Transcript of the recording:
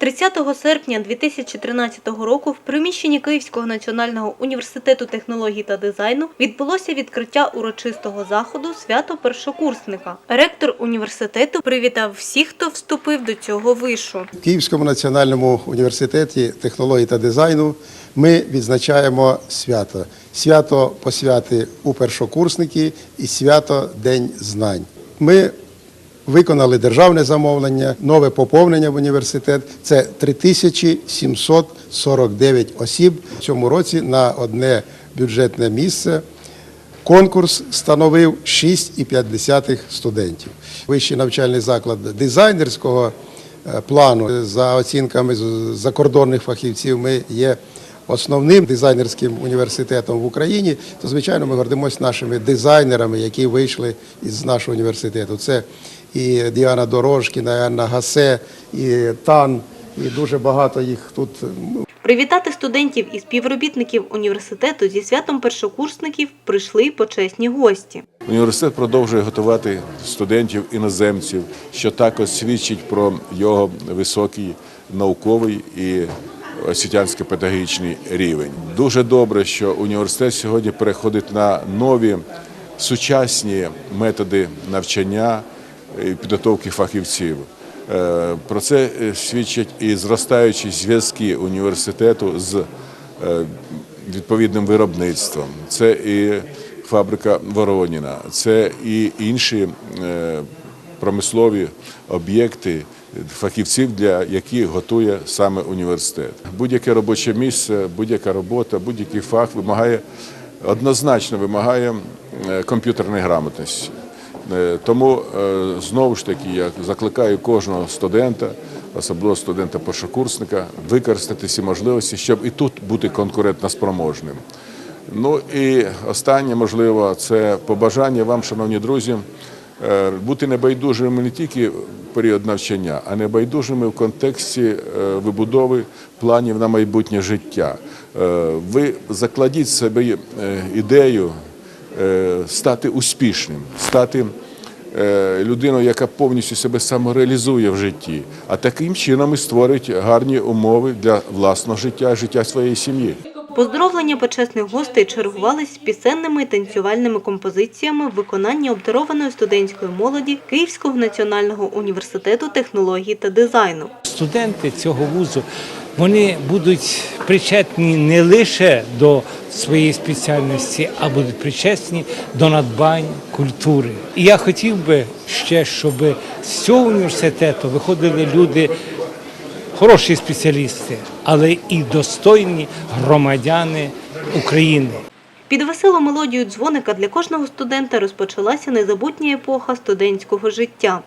30 серпня 2013 року в приміщенні Київського національного університету технологій та дизайну відбулося відкриття урочистого заходу свято першокурсника. Ректор університету привітав всіх, хто вступив до цього вишу. В Київському національному університеті технологій та дизайну ми відзначаємо свято. Свято посвяти у першокурсники і свято День знань. Ми виконали державне замовлення, нове поповнення в університет. Це 3749 осіб в цьому році на одне бюджетне місце. Конкурс становив 6,5 студентів. Вищий навчальний заклад дизайнерського е, плану за оцінками закордонних фахівців. Ми є основним дизайнерським університетом в Україні. То звичайно, ми гордимося нашими дизайнерами, які вийшли із нашого університету. Це і Діана Дорожкіна, і Анна Гасе, і Тан, і дуже багато їх тут. Привітати студентів і співробітників університету зі святом першокурсників прийшли почесні гості. Університет продовжує готувати студентів іноземців, що також свідчить про його високий науковий і освітянсько-педагогічний рівень. Дуже добре, що університет сьогодні переходить на нові сучасні методи навчання і підготовки фахівців. Е, Про це е, свідчать і зростаючі зв'язки університету з е, відповідним виробництвом. Це і фабрика Вороніна, це і інші промислові об'єкти фахівців, для яких готує саме університет. Будь-яке робоче місце, будь-яка робота, будь-який фах вимагає однозначно вимагає е, комп'ютерної грамотності. Е, Тому е, знову ж таки я закликаю кожного студента, особливо студента-першокурсника, використати ці можливості, щоб і тут бути конкурентноспроможним. Ну і останнє, можливо, це побажання вам, шановні друзі, бути небайдужими не тільки в період навчання, а небайдужими в контексті е, вибудови планів на майбутнє життя. Е, Ви закладіть собі е, ідею е, стати успішним, стати е, людиною, яка повністю себе самореалізує в житті, а таким чином і створить гарні умови для власного життя, життя своєї сім'ї. Поздоровлення почесних гостей чергувались пісенними танцювальними композиціями в виконанні обдарованої студентської молоді Київського національного університету технологій та дизайну. Студенти цього вузу вони будуть причетні не лише до своєї спеціальності, а будуть причесні до надбань культури. І я хотів би ще, щоб з цього університету виходили люди. Хороші спеціалісти, але і достойні громадяни України. Під веселу мелодію дзвоника для кожного студента розпочалася незабутня епоха студентського життя.